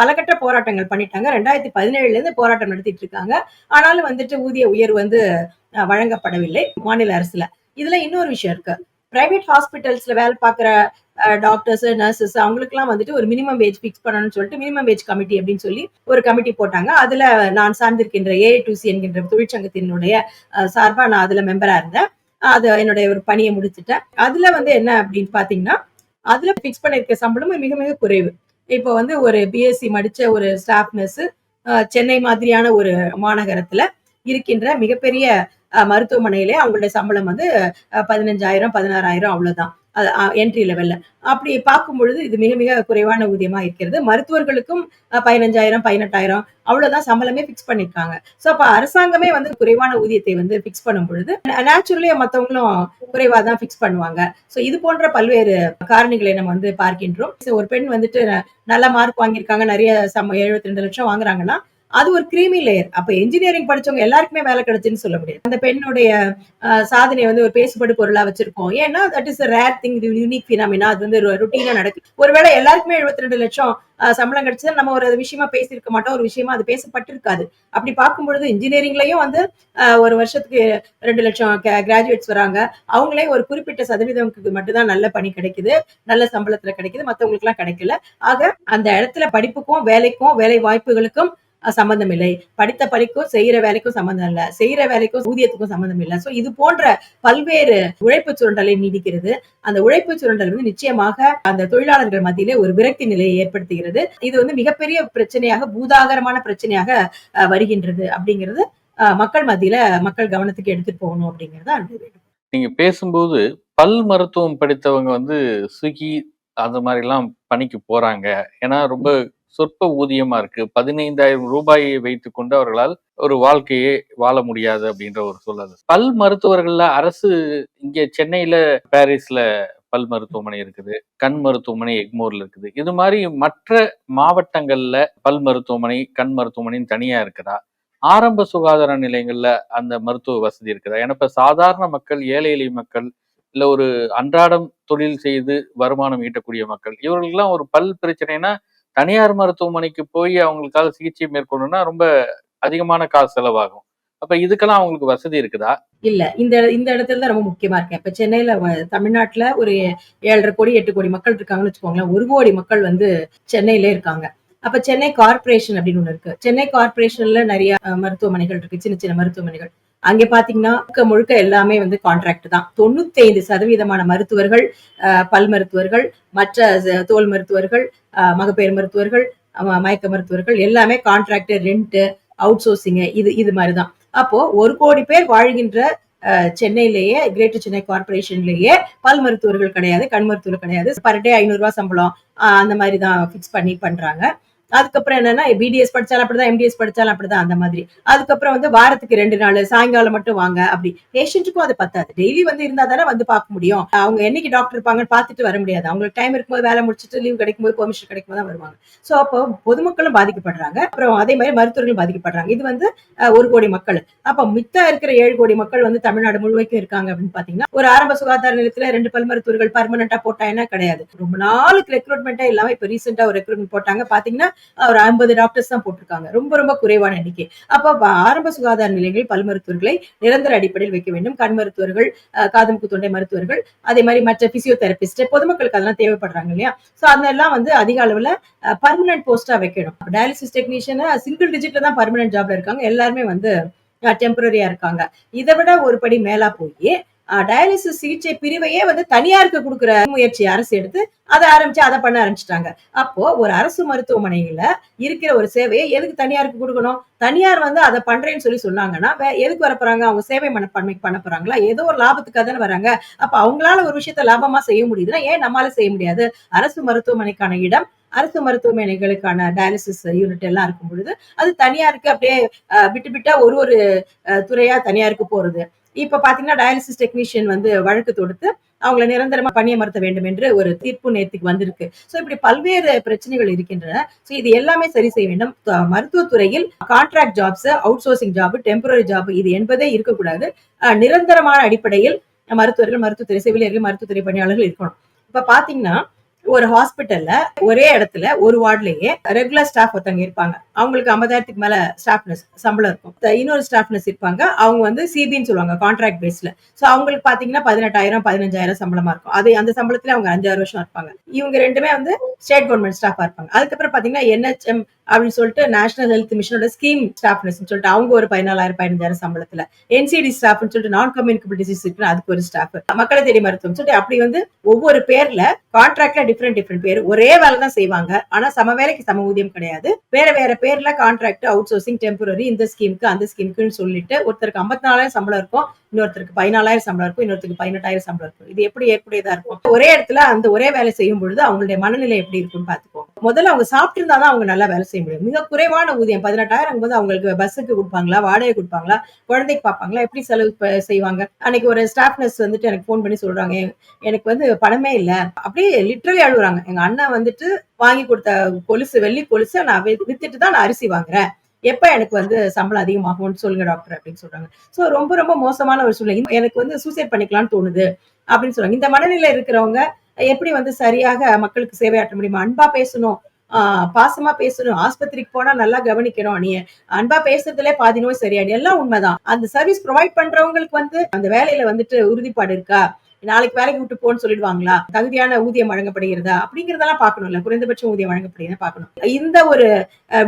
பலகட்ட பல கட்ட போராட்டங்கள் பண்ணிட்டாங்க. ரெண்டாயிரத்தி பதினேழுல இருந்து போராட்டம் நடத்திட்டு இருக்காங்க ஆனாலும் வந்துட்டு ஊதிய உயர்வு வந்து வழங்கப்படவில்லை மாநில அரசுல. இதுல இன்னொரு விஷயம் இருக்கு. பிரைவேட் ஹாஸ்பிட்டல்ஸ்ல வேலை பார்க்குற டாக்டர்ஸ் நர்சஸ் அவங்களுக்குலாம் வந்துட்டு ஒரு மினிமம் வேஜ் ஃபிக்ஸ் பண்ணணும்னு சொல்லிட்டு மினிமம் வேஜ் கமிட்டி அப்படின்னு சொல்லி ஒரு கமிட்டி போட்டாங்க. அதுல நான் சார்ந்திருக்கின்ற ஏ டு சி என்கின்ற தொழிற்சங்கத்தினுடைய சார்பா நான் அதுல மெம்பரா இருந்தேன். அது என்னுடைய ஒரு பணியை முடிச்சுட்டேன். அதுல வந்து என்ன அப்படின்னு பாத்தீங்கன்னா அதுல பிக்ஸ் பண்ணிருக்க சம்பளமும் மிக மிக குறைவு. இப்போ வந்து ஒரு பிஎஸ்சி மடிச்ச ஒரு ஸ்டாஃப் நர்ஸ் சென்னை மாதிரியான ஒரு மாநகரத்துல இருக்கின்ற மிகப்பெரிய மருத்துவமனையிலே அவங்களுடைய சம்பளம் வந்து பதினஞ்சாயிரம் பதினாறாயிரம் அவ்வளவுதான். என்ட்ரி லெவல்ல அப்படி பார்க்கும் பொழுது இது மிக மிக குறைவான ஊதியமா இருக்கிறது. மருத்துவர்களுக்கும் பதினஞ்சாயிரம் பதினெட்டாயிரம் அவ்வளவுதான் சம்பளமே ஃபிக்ஸ் பண்ணிருக்காங்க. சோ அப்ப அரசாங்கமே வந்து குறைவான ஊதியத்தை வந்து ஃபிக்ஸ் பண்ணும் பொழுது நேச்சுரலி மத்தவங்களும் குறைவா தான் ஃபிக்ஸ் பண்ணுவாங்க. சோ இது போன்ற பல்வேறு காரணிகளை நம்ம வந்து பார்க்கின்றோம். ஒரு பெண் வந்துட்டு நல்ல மார்க் வாங்கியிருக்காங்க. நிறைய சம எழுபத்தி ரெண்டு லட்சம் வாங்குறாங்கன்னா அது ஒரு கிரீமி லேயர் அப்ப இன்ஜினியரிங் படிச்சவங்க எல்லாருக்குமே வேலை கிடைச்சுன்னு சொல்ல முடியாது. அந்த பெண்ணுடைய சாதனையை சாதனை வந்து ஒரு பேசுபடு பொருளா வச்சிருக்கோம். ஏன்னா that is rare thing unique phenomena அது வந்து ருட்டீனா நடக்குது. ஒருவேளை எல்லாருக்குமே எழுபத்தி ரெண்டு லட்சம் சம்பளம் கிடைச்சது நம்ம ஒரு விஷயமா பேசியிருக்க மாட்டோம். ஒரு விஷயமா அது பேசப்பட்டிருக்காது. அப்படி பார்க்கும் பொழுது இன்ஜினியரிங்லயும் வந்து ஒரு வருஷத்துக்கு ரெண்டு லட்சம் கிராஜுவேட்ஸ் வராங்க. அவங்களே ஒரு குறிப்பிட்ட சதவீதம் மட்டும்தான் நல்ல பணி கிடைக்குது. நல்ல சம்பளத்துல கிடைக்குது. மத்தவங்களுக்கு எல்லாம் கிடைக்கல. ஆக அந்த இடத்துல படிப்புக்கும் வேலைக்கும் வேலை வாய்ப்புகளுக்கும் அஹ், சம்பந்தம் இல்லை படித்த படிக்கும் செய்யற வேலைக்கும் சம்பந்தம் இல்லை. செய்யற வேலைக்கும் ஊதியத்துக்கும் சம்பந்தம் இல்லை. ஸோ இது போன்ற பல்வேறு உழைப்பு சுரண்டலை நீடிக்கிறது. அந்த உழைப்பு சுரண்டல் வந்து நிச்சயமாக அந்த தொழிலாளர்கள் மத்தியிலே ஒரு விரக்தி நிலையை ஏற்படுத்துகிறது. இது வந்து மிகப்பெரிய பிரச்சனையாக பூதாகரமான பிரச்சனையாக வருகின்றது அப்படிங்கிறது மக்கள் மத்தியில மக்கள் கவனத்துக்கு எடுத்துட்டு போகணும் அப்படிங்கறத நீங்க பேசும்போது பல் மருத்துவம் படித்தவங்க வந்து ஸ்விக்கி அந்த மாதிரி எல்லாம் பணிக்கு போறாங்க. ஏன்னா ரொம்ப சொற்ப ஊதியமா இருக்கு. பதினைந்தாயிரம் ரூபாயை வைத்துக்கொண்டு அவர்களால் ஒரு வாழ்க்கையே வாழ முடியாது அப்படின்ற ஒரு சூழல். பல் மருத்துவர்கள்ல அரசு இங்க சென்னையில பாரிஸ்ல பல் மருத்துவமனை இருக்குது. கண் மருத்துவமனை எக்மோர்ல இருக்குது. இது மாதிரி மற்ற மாவட்டங்கள்ல பல் மருத்துவமனை கண் மருத்துவமனைன்னு தனியா இருக்குதா? ஆரம்ப சுகாதார நிலையங்கள்ல அந்த மருத்துவ வசதி இருக்குதா? ஏன்னா இப்ப சாதாரண மக்கள் ஏழை எளிய மக்கள் இல்ல ஒரு அன்றாடம் தொழில் செய்து வருமானம் ஈட்டக்கூடிய மக்கள் இவர்களுக்கெல்லாம் ஒரு பல் பிரச்சனைனா தனியார் மருத்துவமனைக்கு போய் அவங்களுக்காக சிகிச்சை மேற்கொள்ளணும்னா ரொம்ப அதிகமான காசு செலவாகும். அப்ப இதுக்கெல்லாம் அவங்களுக்கு வசதி இருக்குதா? இல்ல. இந்த இந்த இடத்துல தான் ரொம்ப முக்கியமா இருக்கு இப்ப சென்னையில வ- தமிழ்நாட்டுல ஒரு ஏழரை கோடி எட்டு கோடி மக்கள் இருக்காங்கன்னு வச்சுக்கோங்களேன். ஒரு கோடி மக்கள் வந்து சென்னையிலே இருக்காங்க. அப்ப சென்னை கார்ப்பரேஷன் அப்படின்னு ஒண்ணு இருக்கு. சென்னை கார்ப்பரேஷன்ல நிறைய மருத்துவமனைகள் இருக்கு. சின்ன சின்ன மருத்துவமனைகள். அங்கே பாத்தீங்கன்னா முழுக்க முழுக்க எல்லாமே வந்து கான்ட்ராக்ட் தான். தொண்ணூத்தி ஐந்து சதவீதமான மருத்துவர்கள் பல் மருத்துவர்கள் மற்ற தோல் மருத்துவர்கள் அஹ், மகப்பேறு மருத்துவர்கள் மயக்க மருத்துவர்கள் எல்லாமே கான்ட்ராக்ட் ரெண்ட் அவுட் சோர்சிங் இது இது மாதிரிதான் அப்போ ஒரு கோடி பேர் வாழ்கின்ற சென்னையிலேயே கிரேட்டர் சென்னை கார்பரேஷன்லேயே பல் மருத்துவர்கள் கிடையாது கண் மருத்துவர்கள் கிடையாது. பர் டே ஐநூறு ரூபாய் சம்பளம் அந்த மாதிரி தான் ஃபிக்ஸ் பண்ணி பண்றாங்க. அதுக்கப்புறம் என்னன்னா பிடிஎஸ் படிச்சாலும் அப்படிதான் எம்டிஎஸ் படிச்சாலும் அப்படிதான் அந்த மாதிரி. அதுக்கப்புறம் வந்து வாரத்துக்கு ரெண்டு நாள் சாயங்காலம் மட்டும் வாங்க அப்படி. பேஷண்ட்டுக்கும் அது பத்தாது. டெய்லி வந்து இருந்தா தானே வந்து பார்க்க முடியும். அவங்க என்னைக்கு டாக்டர் இருப்பாங்கன்னு பார்த்துட்டு வர முடியாது. அவங்களுக்கு டைம் இருக்கும்போது வேலை முடிச்சுட்டு லீவ் கிடைக்கும்போது பெர்மிஷன் கிடைக்கும் தான் வருவாங்க. ஸோ அப்போ பொதுமக்களும் பாதிக்கப்படுறாங்க. அப்புறம் அதே மாதிரி மருத்துவர்களும் பாதிக்கப்படுறாங்க. இது வந்து ஒரு கோடி மக்கள். அப்போ மித்த இருக்கிற ஏழு கோடி மக்கள் வந்து தமிழ்நாடு முழுமைக்கும் இருக்காங்க அப்படின்னு பாத்தீங்கன்னா ஒரு ஆரம்ப சுகாதார நிலையத்துல ரெண்டு பல் மருத்துவர்கள் பர்மனண்டா போட்டாங்கன்னா கிடையாது. ரொம்ப நாளுக்கு ரெக்ரூட்மெண்ட்டே இல்லாம இப்ப ரீசெண்டா ஒரு ரெக்ரூட்மெண்ட் போட்டாங்க. பாத்தீங்கன்னா ஒரு ஐம்பது டாக்டர்ஸ் தான் போட்டிருக்காங்க. ரொம்ப ரொம்ப குறைவான எண்ணிக்கை. அப்ப ஆரம்ப சுகாதார நிலையங்களில் பல் மருத்துவர்களை நிரந்தர அடிப்படையில் வைக்க வேண்டும். கண் மருத்துவர்கள் அஹ், தொண்டை மருத்துவர்கள் அதே மாதிரி மற்ற பிசியோதெரபிஸ்ட் பொதுமக்களுக்கு அதெல்லாம் தேவைப்படுறாங்க இல்லையா? சோ அதெல்லாம் வந்து அதிக அளவுல பர்மனன்ட் போஸ்டா வைக்கணும். டயாலிசிஸ் டெக்னீஷியனை சிங்கிள் டிஜிட்ல தான் பர்மனன்ட் ஜாப்ல இருக்காங்க. எல்லாருமே வந்து டெம்பரரியா இருக்காங்க. இதை விட ஒரு படி மேலா போய் டயாலிசிஸ் சிகிச்சை பிரிவையே வந்து தனியாருக்கு கொடுக்குற முயற்சி அரசு எடுத்து அதை ஆரம்பிச்சு அதை பண்ண ஆரம்பிச்சிட்டாங்க. அப்போ ஒரு அரசு மருத்துவமனையில இருக்கிற ஒரு சேவையை எதுக்கு தனியாருக்கு கொடுக்கணும்? தனியார் வந்து அதை பண்றேன்னு சொல்லி சொன்னாங்கன்னா எதுக்கு வர போறாங்க? அவங்க சேவை மனப்பான்மை பண்ண போறாங்களா? ஏதோ ஒரு லாபத்துக்காக தானே வராங்க. அப்ப அவங்களால ஒரு விஷயத்த லாபமா செய்ய முடியுதுன்னா ஏன் நம்மளால செய்ய முடியாது? அரசு மருத்துவமனைக்கான இடம் அரசு மருத்துவமனைகளுக்கான டயாலிசிஸ் யூனிட் எல்லாம் இருக்கும் பொழுது அது தனியாருக்கு அப்படியே விட்டு விட்டா ஒரு ஒரு துறையா தனியாருக்கு போறது. இப்ப பாத்தீங்கன்னா டயாலிசிஸ் டெக்னீஷியன் வந்து வழக்கு தொடுத்து அவங்களை நிரந்தரமா பணியமர்த்த வேண்டும் என்று ஒரு தீர்ப்பு நேர்த்திக்கு வந்திருக்கு. சோ இப்படி பல்வேறு பிரச்சனைகள் இருக்கின்றன. சோ இது எல்லாமே சரி செய்ய வேண்டும். மருத்துவத்துறையில் contract jobs out sourcing job temporary job இது என்பதே இருக்கக்கூடாது. அஹ், நிரந்தரமான அடிப்படையில் மருத்துவர்கள் மருத்துவத்துறை செவிலியர்கள் மருத்துவத்துறை பணியாளர்கள் இருக்கணும். இப்ப பாத்தீங்கன்னா ஒரு ஹாஸ்பிட்டல்ல ஒரே இடத்துல ஒரு வார்டுலயே ரெகுலர் ஸ்டாஃப் ஒருத்தவங்க இருப்பாங்க. அவங்களுக்கு ஐம்பதாயிரத்துக்கு மேல ஸ்டாஃப்னஸ் சம்பளம் இருக்கும். இன்னொரு ஸ்டாஃப்னஸ் இருப்பாங்க. அவங்க வந்து சிபின்னு சொல்லுவாங்க கான்ட்ராக்ட் பேஸ்ல சோ அவங்களுக்கு பாத்தீங்கன்னா பதினெட்டாயிரம் பதினஞ்சாயிரம் சம்பளமா இருக்கும். அது அந்த சம்பளத்துல அவங்க அஞ்சாறு வருஷம் இருப்பாங்க. இவங்க ரெண்டுமே வந்து ஸ்டேட் கவர்மெண்ட் ஸ்டாஃபா இருப்பாங்க. அதுக்கப்புறம் பாத்தீங்கன்னா என்ஹெச்எம் அப்படின்னு சொல்லிட்டு நேஷனல் ஹெல்த் மிஷனோட ஸ்கீம் ஸ்டாஃப்னஸ் சொல்லிட்டு அவங்க ஒரு பதினாலாயிரம் பதினஞ்சாயிரம் சம்பளத்துல. என்சிடி ஸ்டாஃப்னு சொல்லிட்டு நான் கம்யூனிகபிள் டிசீஸ் இருக்கு அதுக்கு ஒரு ஸ்டாஃப் மக்களை தேடி மருத்துவம் சொல்லிட்டு அப்படி வந்து ஒவ்வொரு பேர்ல கான்ட்ராக்ட்ல டிஃப்ரெண்ட் டிஃப்ரெண்ட் பேர். ஒரே வேலை தான் செய்வாங்க. ஆனா சம வேலைக்கு சம ஊதியம் கிடையாது. வேற வேற பேர்ல கான்ட்ராக்ட் அவுட் சோர்சிங் டெம்பரரி இந்த ஸ்கீமுக்கு அந்த ஸ்கீமுக்குன்னு சொல்லிட்டு ஒருத்தருக்கு ஐம்பத்தி நாலாயிரம் சம்பளம் இருக்கும் இன்னொருத்தருக்கு பதினாலாயிரம் சம்பளம் இருக்கும் இன்னொருத்தருக்கு பதினெட்டாயிரம் சம்பளம் இருக்கும். இது எப்படி ஏற்புடையதா இருக்கும்? ஒரே இடத்துல அந்த ஒரே வேலை செய்யும் பொழுது அவங்களுடைய மனநிலை எப்படி இருக்கும்னு பாத்துக்கோங்க முதல்ல அவங்க சாப்பிட்டு இருந்தாதான் அவங்க நல்லா வேலை செய்ய முடியும். மிக குறைவான ஊதியம் பதினெட்டாயிரம் போது அவங்களுக்கு பஸ்ஸுக்கு கொடுப்பாங்களா வாடகை கொடுப்பாங்களா குழந்தைக்கு பார்ப்பாங்களா எப்படி செலவு செய்வாங்க? அன்னைக்கு ஒரு ஸ்டாஃப் நர்ஸ் வந்துட்டு எனக்கு ஃபோன் பண்ணி சொல்றாங்க எனக்கு வந்து பணமே இல்லை. அப்படியே லிட்டரலி அழுகுறாங்க எங்க அண்ணன் வந்துட்டு வாங்கி கொடுத்த கொலுசு வெள்ளி கொலுசு நான் வித்துட்டு தான் நான் அரிசி வாங்குறேன். எப்ப எனக்கு வந்து சம்பளம் அதிகமாகும்னு சொல்லுங்க டாக்டர் அப்படின்னு சொல்றாங்க. சோ ரொம்ப ரொம்ப மோசமான ஒரு சூழ்நிலை. எனக்கு வந்து சூசைட் பண்ணிக்கலாம்னு தோணுது அப்படின்னு சொல்றாங்க. இந்த மனநிலை இருக்கிறவங்க எப்படி வந்து சரியாக மக்களுக்கு சேவையாற்ற முடியுமா? அன்பா பேசணும். பாசமா பேசணும். ஆஸ்பத்திரிக்கு போனா நல்லா கவனிக்கணும். நீ அன்பா பேசுறதுல பாதி நோய் சரியாயிடும். எல்லாம் உண்மைதான். அந்த சர்வீஸ் ப்ரொவைட் பண்றவங்களுக்கு வந்து அந்த வேலையில வந்துட்டு உறுதிப்பாடு இருக்கா? நாளைக்கு வேலைக்கு விட்டு போன்னு சொல்லிடுவாங்களா? தகுதியான ஊதியம் வழங்கப்படுகிறதா? அப்படிங்கறதெல்லாம் பார்க்கணும்ல. குறைந்தபட்ச ஊதியம் வழங்கப்படுகிறத பார்க்கணும். இந்த ஒரு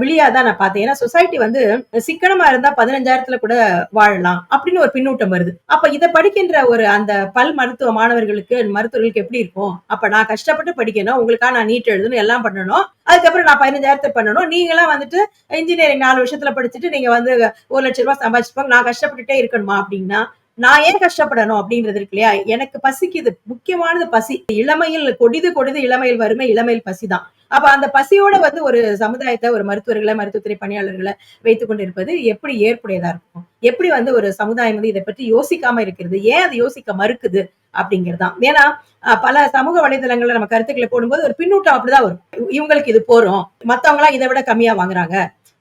விழியா தான் நான் பார்த்தேன். ஏன்னா சொசைட்டி வந்து சிக்கனமா இருந்தா பதினஞ்சாயிரத்துல கூட வாழலாம் அப்படின்னு ஒரு பின்னூட்டம் வருது. அப்ப இதை படிக்கின்ற ஒரு அந்த பல் மருத்துவ மாணவர்களுக்கு மருத்துவர்களுக்கு எப்படி இருக்கும்? அப்ப நான் கஷ்டப்பட்டு படிக்கணும். உங்களுக்காக நான் நீட் எழுதணும் எல்லாம் பண்ணணும். அதுக்கப்புறம் நான் பதினஞ்சாயிரத்தை பண்ணணும். நீங்களாம் வந்துட்டு இன்ஜினியரிங் நாலு வருஷத்துல படிச்சுட்டு நீங்க வந்து ஒரு லட்ச ரூபாய் சம்பாதிச்சுப்பாங்க. நான் கஷ்டப்பட்டுட்டே இருக்கணுமா அப்படின்னா நான் ஏன் கஷ்டப்படணும் அப்படின்றது இருக்கு இல்லையா? எனக்கு பசிக்குது. முக்கியமானது பசி. இளமையில் கொடிது கொடிது இளமையில் வறுமை இளமையில் பசிதான். அப்ப அந்த பசியோட வந்து ஒரு சமுதாயத்தை ஒரு மருத்துவர்களை மருத்துவத்துறை பணியாளர்களை வைத்துக் கொண்டு இருப்பது எப்படி ஏற்புடையதா இருக்கும்? எப்படி வந்து ஒரு சமுதாயம் வந்து இதை பற்றி யோசிக்காம இருக்கிறது? ஏன் அதை யோசிக்க மறுக்குது? அப்படிங்கிறதான் ஏன்னா பல சமூக வலைதளங்கள்ல நம்ம கருத்துக்களை போடும்போது ஒரு பின்னூட்டம் அப்படிதான் வரும். இவங்களுக்கு இது போறோம். மத்தவங்க எல்லாம் இதை விட கம்மியா வாங்குறாங்க.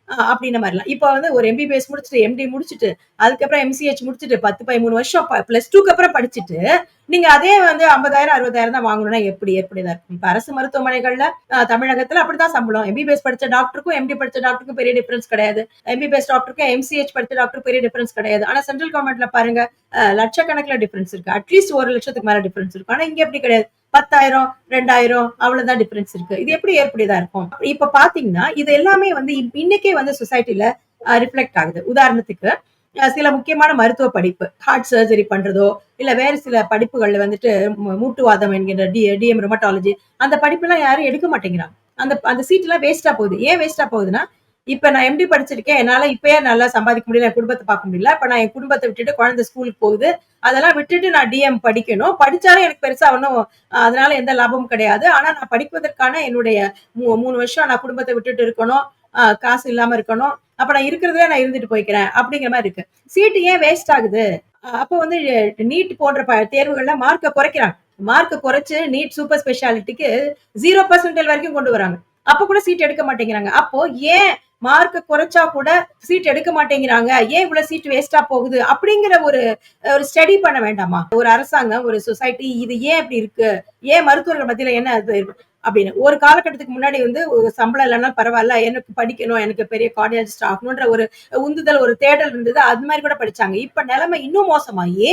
அஹ், அப்படின்ன மாதிரிலாம். இப்ப வந்து ஒரு எம்பிபிஎஸ் முடிச்சுட்டு எம்டி முடிச்சுட்டு அதுக்கப்புறம் எம்சிஹெச் முடிச்சுட்டு பத்து பதிமூணு வருஷம் பிளஸ் டூக்கு அப்புறம் படிச்சுட்டு நீங்க அதே வந்து ஐம்பதாயிரம் அறுபதாயிரம் தான் வாங்கணும்னா எப்படி ஏற்புடையதா இருக்கும்? இப்ப அரசு மருத்துவமனைகள்ல தமிழகத்துல அப்படிதான் சம்பளம். எம்பிபிஎஸ் படிச்ச டாக்டருக்கும் எம்டி படிச்ச டாக்டருக்கும் பெரிய டிஃபரன்ஸ் கிடையாது. எம்பிபிஎஸ் டாக்டருக்கும் எம்சிஹெச் படிச்ச டாக்டருக்கு பெரிய டிஃபரன்ஸ் கிடையாது. ஆனா சென்ட்ரல் கவர்மெண்ட்ல பாருங்க லட்சக்கணக்கில் டிஃபரன்ஸ் இருக்கு. அட்லீஸ்ட் ஒரு லட்சத்துக்கு மேல டிஃபரன்ஸ் இருக்கும் ஆனா இங்க எப்படி கிடையாது? பத்தாயிரம் ரெண்டாயிரம் அவ்வளவுதான் டிஃபரன்ஸ் இருக்கு. இது எப்படி ஏற்புடையதா இருக்கும்? இப்ப பாத்தீங்கன்னா இது எல்லாமே வந்து இப்- இன்னைக்கே வந்து சொசைட்டில ரிஃப்ளெக்ட் ஆகுது. உதாரணத்துக்கு சில முக்கியமான மருத்துவ படிப்பு ஹார்ட் சர்ஜரி பண்றதோ இல்ல வேறு சில படிப்புகள்ல வந்துட்டு மூட்டுவாதம் என்கின்ற டி டிஎம் ரொமட்டாலஜி அந்த படிப்புலாம் யாரும் எடுக்க மாட்டேங்கிறாங்க. அந்த அந்த சீட் எல்லாம் வேஸ்டா போகுது. ஏன் வேஸ்டா போகுதுன்னா இப்ப நான் எம்டி படிச்சிருக்கேன் என்னால இப்பயே நல்லா சம்பாதிக்க முடியல என் குடும்பத்தை பார்க்க முடியல இப்ப நான் என் குடும்பத்தை விட்டுட்டு குழந்தை ஸ்கூலுக்கு போகுது அதெல்லாம் விட்டுட்டு நான் டிஎம் படிக்கணும். படிச்சாலும் எனக்கு பெருசா ஒன்றும் அதனால எந்த லாபமும் கிடையாது. ஆனா நான் படிப்பதற்கான என்னுடைய மூ- மூணு வருஷம் நான் குடும்பத்தை விட்டுட்டு இருக்கணும் காசு இல்லாம இருக்கணும். அப்ப நான் இருக்கிறதுல நான் இருந்துட்டு போய்க்கிறேன் அப்படிங்கிற மாதிரி இருக்கு. சீட்டு ஏன் வேஸ்ட் ஆகுது? அப்போ வந்து நீட் போன்ற தேர்வுகள்ல மார்க்கை குறைக்கிறாங்க. மார்க்கை குறைச்சு நீட் சூப்பர் ஸ்பெஷாலிட்டிக்கு ஜீரோ பர்சன்டேஜ் வரைக்கும் கொண்டு வராங்க. அப்ப கூட சீட் எடுக்க மாட்டேங்கிறாங்க. அப்போ ஏன் மார்க் குறைச்சா கூட சீட் எடுக்க மாட்டேங்கிறாங்க? ஏன் இவ்வளவு சீட் வேஸ்டா போகுது? அப்படிங்கிற ஒரு ஒரு ஸ்டடி பண்ண வேண்டாமா? ஒரு அரசாங்கம் ஒரு சொசைட்டி இது ஏன் இப்படி இருக்கு? ஏன் மருத்துவர்கள் மத்தியில என்ன அப்படின்னு. ஒரு காலகட்டத்துக்கு முன்னாடி வந்து சம்பளம் இல்லைன்னா பரவாயில்ல எனக்கு படிக்கணும் எனக்கு பெரிய கார்டியாலஜிஸ்ட் ஆகணும்ன்ற ஒரு உந்துதல் ஒரு தேடல் இருந்தது. அது மாதிரி கூட படிச்சாங்க. இப்ப நிலைமை இன்னும் மோசமாயி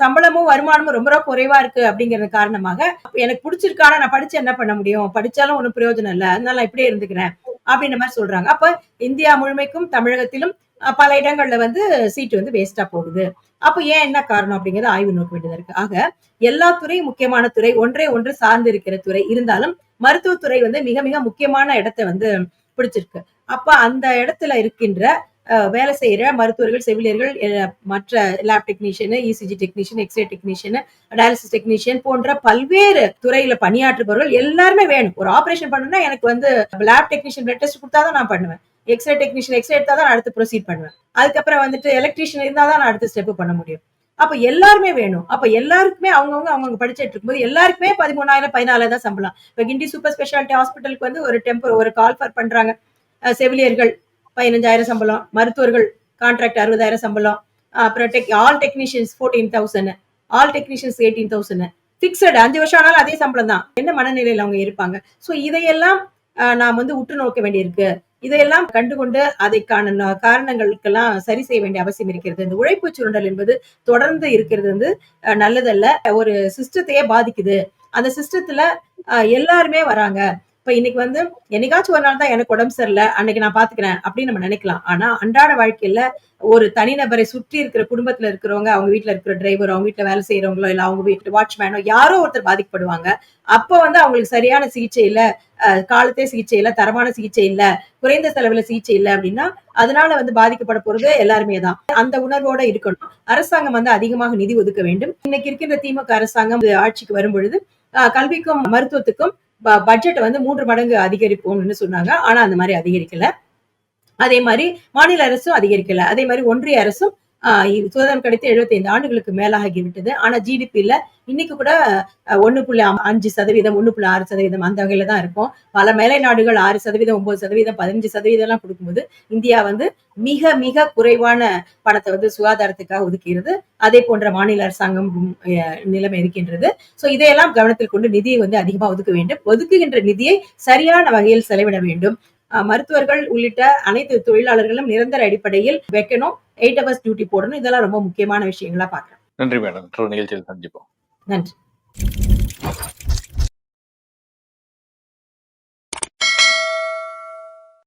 சம்பளமும் வருமானமும் ரொம்ப ரொம்ப குறைவா இருக்கு அப்படிங்கிறது காரணமாக எனக்கு பிடிச்சிருக்கான நான் படிச்சு என்ன பண்ண முடியும்? படிச்சாலும் ஒன்றும் பிரயோஜனம் இல்லை. அதனால நான் இப்படியே இருந்துக்கிறேன் அப்படின்ற மாதிரி சொல்றாங்க. அப்ப இந்தியா முழுமைக்கும் தமிழகத்திலும் பல இடங்கள்ல வந்து சீட்டு வந்து வேஸ்டா போகுது. அப்ப ஏன் என்ன காரணம் அப்படிங்கறத ஆய்வு நோக்க வேண்டியதா இருக்கு. ஆக எல்லா துறையும் முக்கியமான துறை ஒன்றே ஒன்று சார்ந்து இருக்கிற துறை இருந்தாலும் மருத்துவத்துறை வந்து மிக மிக முக்கியமான இடத்தை வந்து பிடிச்சிருக்கு. அப்ப அந்த இடத்துல இருக்கின்ற அஹ், வேலை செய்யற மருத்துவர்கள் செவிலியர்கள் மற்ற lab technician ECG technician X ray technician dialysis technician போன்ற பல்வேறு துறையில பணியாற்றுபவர்கள் எல்லாருமே வேணும். ஒரு ஆபரேஷன் பண்ணணும்னா எனக்கு வந்து லேப் டெக்னீஷியன் பிளட் டெஸ்ட் கொடுத்தாதான் நான் பண்ணுவேன். எக்ஸ்ரே டெக்னீஷியன் எக்ஸ்ரே எடுத்தா தான் அடுத்து ப்ரொசீட் பண்ணுவேன். அதுக்கப்புறம் வந்துட்டு எலக்ட்ரீஷியன் இருந்தால் தான் நான் அடுத்த ஸ்டெப் பண்ண முடியும். அப்ப எல்லாருமே வேணும். அப்ப எல்லாருக்குமே அவங்கவுங்க அவங்கவுங்க படிச்சுட்டு இருக்கும்போது எல்லாருக்குமே பதிமூணாயிரம் பதினாலாயிரம் தான் சம்பளம். இப்போ கிண்டி சூப்பர் ஸ்பெஷாலிட்டி ஹாஸ்பிட்டலுக்கு வந்து ஒரு டெம்பர் ஒரு கால் ஃபர் பண்றாங்க. செவிலியர்கள் பதினஞ்சாயிரம் சம்பளம் மருத்துவர்கள் கான்ட்ராக்ட் அறுபதாயிரம் சம்பளம். அப்புறம் tech all technicians fourteen thousand all technicians eighteen thousand fixed அஞ்சு வருஷம் ஆனாலும் அதே சம்பளம் தான். என்ன மனநிலையில அவங்க இருப்பாங்க? ஸோ இதையெல்லாம் நாம் வந்து உற்று நோக்க வேண்டியிருக்கு. இதையெல்லாம் கண்டுகொண்டு அதைக்கான ந- காரணங்களுக்கெல்லாம் சரி செய்ய வேண்டிய அவசியம் இருக்கிறது. இந்த உழைப்பு சுருண்டல் என்பது தொடர்ந்து இருக்கிறது வந்து அஹ், நல்லதல்ல. ஒரு சிஸ்டத்தையே பாதிக்குது. அந்த சிஸ்டத்துல எல்லாருமே வராங்க. இப்ப இன்னைக்கு வந்து என்னைக்காச்சும் ஒரு நாள் தான் எனக்கு உடம்பு சரியில்லை அன்னைக்கு நான் பாத்துக்கிறேன் அப்படின்னு நம்ம நினைக்கலாம். ஆனா அன்றாட வாழ்க்கையில ஒரு தனிநபரை சுற்றி இருக்கிற குடும்பத்துல இருக்கிறவங்க அவங்க வீட்டுல இருக்கிற டிரைவர் அவங்க வீட்டுல வேலை செய்யறவங்களோ இல்ல அவங்க வீட்டு வாட்ச்மேனோ யாரோ ஒருத்தர் பாதிக்கப்படுவாங்க. அப்ப வந்து அவங்களுக்கு சரியான சிகிச்சை இல்ல அஹ், காலத்தே சிகிச்சை இல்ல தரமான சிகிச்சை இல்ல குறைந்த செலவுல சிகிச்சை இல்ல அப்படின்னா அதனால வந்து பாதிக்கப்பட போறது எல்லாருமே தான். அந்த உணர்வோட இருக்கணும். அரசாங்கம் வந்து அதிகமாக நிதி ஒதுக்க வேண்டும். இன்னைக்கு இருக்கின்ற திமுக அரசாங்கம் ஆட்சிக்கு வரும் பொழுது கல்விக்கும் மருத்துவத்துக்கும் பட்ஜெட்டை வந்து மூன்று மடங்கு அதிகரிப்போம்னு சொன்னாங்க. ஆனா அந்த மாதிரி அதிகரிக்கல. அதே மாதிரி மாநில அரசும் அதிகரிக்கல. அதே மாதிரி ஒன்றிய அரசும் சுதந்திரம் கிடைத்து 75 ஆண்டுகளுக்கு மேலாகி விட்டது ஆனா ஜிடிபியில இன்னைக்கு கூட ஒன்னு புள்ளி அஞ்சு சதவீதம் ஒன்னு புள்ளி ஆறு சதவீதம் அந்த வகையில தான் இருக்கும். பல மேலை நாடுகள் ஆறு சதவீதம் ஒன்பது சதவீதம் பதினஞ்சு சதவீதம் எல்லாம் கொடுக்கும்போது இந்தியா வந்து மிக மிக குறைவான பணத்தை வந்து சுகாதாரத்துக்காக ஒதுக்கிறது அதே போன்ற மாநில அரசாங்கம் அஹ், நிலைமை இருக்கின்றது. சோ இதையெல்லாம் கவனத்தில் கொண்டு நிதியை வந்து அதிகமா ஒதுக்க வேண்டும். ஒதுக்குகின்ற நிதியை சரியான வகையில் செலவிட வேண்டும். மருத்துவர்கள் உள்ளிட்ட அனைத்து தொழிலாளர்களும் நிரந்தர அடிப்படையில் வைக்கணும். எயிட் ஹவர்ஸ் டியூட்டி போடணும். இதெல்லாம் ரொம்ப முக்கியமான விஷயங்களா பாக்குறேன். நன்றி மேடம். மற்றொரு நிகழ்ச்சியில் சந்திப்போம். நன்றி.